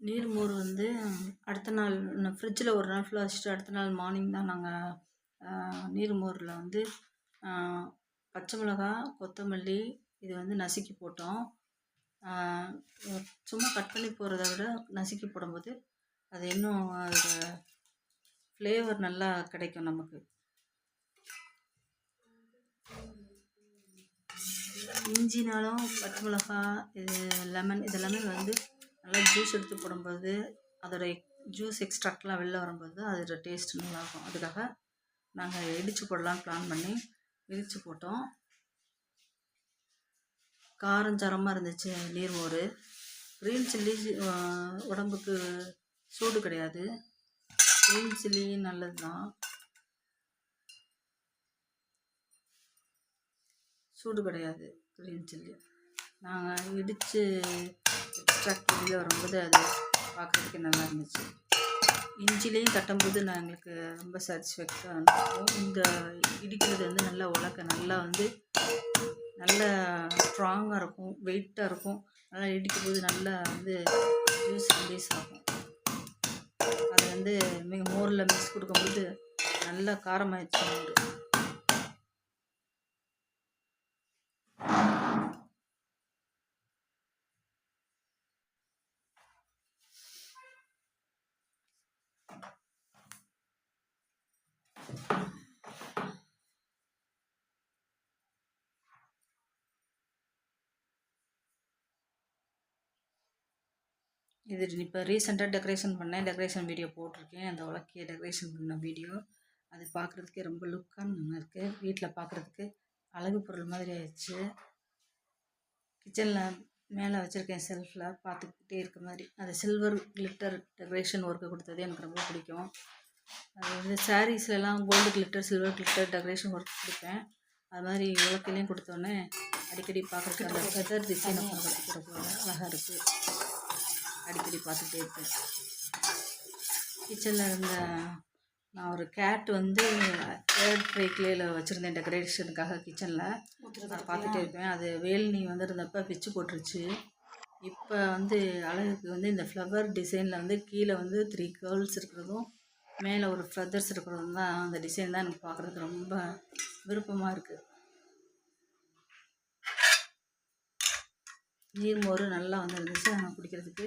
நீர்மோர் வந்து அடுத்த நாள் ஃப்ரிட்ஜில் ஒரு நாள் ஃபுல்லாக வச்சுட்டு அடுத்த நாள் மார்னிங் தான் நாங்கள் நீர்மோரில் வந்து பச்சை மிளகா கொத்தமல்லி இது வந்து நசுக்கி போட்டோம். சும்மா கட் பண்ணி போடுறத விட நசுக்கி போடும்போது அது இன்னும் அதோட ஃப்ளேவர் நல்லா கிடைக்கும் நமக்கு. இஞ்சினாலும் பச்சை மிளகா இது லெமன் இது எல்லாமே வந்து நல்லா ஜூஸ் எடுத்து போடும்போது அதோடைய ஜூஸ் எக்ஸ்ட்ராக்ட்லாம் வெளில வரும்போது அதோட டேஸ்ட் நல்லாயிருக்கும். அதுக்காக நாங்கள் இடித்து போடலாம் பிளான் பண்ணி இடித்து போட்டோம். காரம் சரமாக இருந்துச்சு நீர்மோர் க்ரீன் சில்லி உடம்புக்கு சூடு கிடையாது. க்ரீன் சில்லி நல்லது தான் சூடு கிடையாது க்ரீன் சில்லி நாங்கள் இடித்து எக்ஸ்ட்ராக்ட் வெளியில் வரும்போது அது பார்க்குறதுக்கு நல்லா இருந்துச்சு. இஞ்சிலையும் தட்டும்போது நான் எங்களுக்கு ரொம்ப சாட்டிஸ்ஃபேக்டாக இருக்கும் இந்த இடிக்கிறது வந்து நல்லா உலக்க நல்லா வந்து நல்ல ஸ்ட்ராங்காக இருக்கும் வெயிட்டாக இருக்கும். நல்லா இடிக்கும் போது நல்லா வந்து ஜூஸ் ரிலீஸ் ஆகும். அது வந்து மிக மோரில் மிக்ஸ் கொடுக்கும்போது நல்லா காரமாகிடுச்சு இது இப்போ ரீசெண்டாக டெக்கரேஷன் பண்ணேன் டெக்கரேஷன் வீடியோ போட்டிருக்கேன். அந்த உலக்கிய டெக்கரேஷன் பண்ண வீடியோ அது பார்க்குறதுக்கே ரொம்ப லுக்காக நல்லா இருக்குது வீட்டில் பார்க்குறதுக்கு அழகு பொருள் மாதிரி ஆயிடுச்சு. கிச்சனில் மேலே வச்சுருக்கேன் செல்ஃபில் பார்த்துக்கிட்டே இருக்க மாதிரி. அது சில்வர் கிளிட்டர் டெக்கரேஷன் ஒர்க்கு கொடுத்தது எனக்கு ரொம்ப பிடிக்கும். அது வந்து சாரீஸ்லலாம் gold glitter silver glitter decoration work கொடுப்பேன். அது மாதிரி உலக்கிலையும் கொடுத்தோன்னே அடிக்கடி பார்க்குறதுக்கு அந்த ஃபெதர் டிசைனை பார்க்குறதுக்கு ரொம்ப அழகாக இருக்குது அடிக்கடி பார்த்துட்டே இருப்பேன். கிச்சனில் இருந்த நான் ஒரு கேட் வந்து ஏர் ட்ரை கிளேயில் வச்சுருந்தேன் டெக்கரேஷனுக்காக கிச்சனில் அதை பார்த்துட்டே இருப்பேன். அது வேல்னி வந்து இருந்தப்போ பிச்சு போட்டுருச்சு. இப்போ வந்து அழகுக்கு வந்து இந்த ஃப்ளவர் டிசைனில் வந்து கீழே வந்து த்ரீ கேர்ள்ஸ் இருக்கிறதும் மேலே ஒரு ஃப்ளதர்ஸ் இருக்கிறதும் தான் அந்த டிசைன் தான் எனக்கு பார்க்குறதுக்கு ரொம்ப விருப்பமாக இருக்குது நீர்மோர் நல்லா வந்து இருந்துச்சு. ஆனால் குடிக்கிறதுக்கு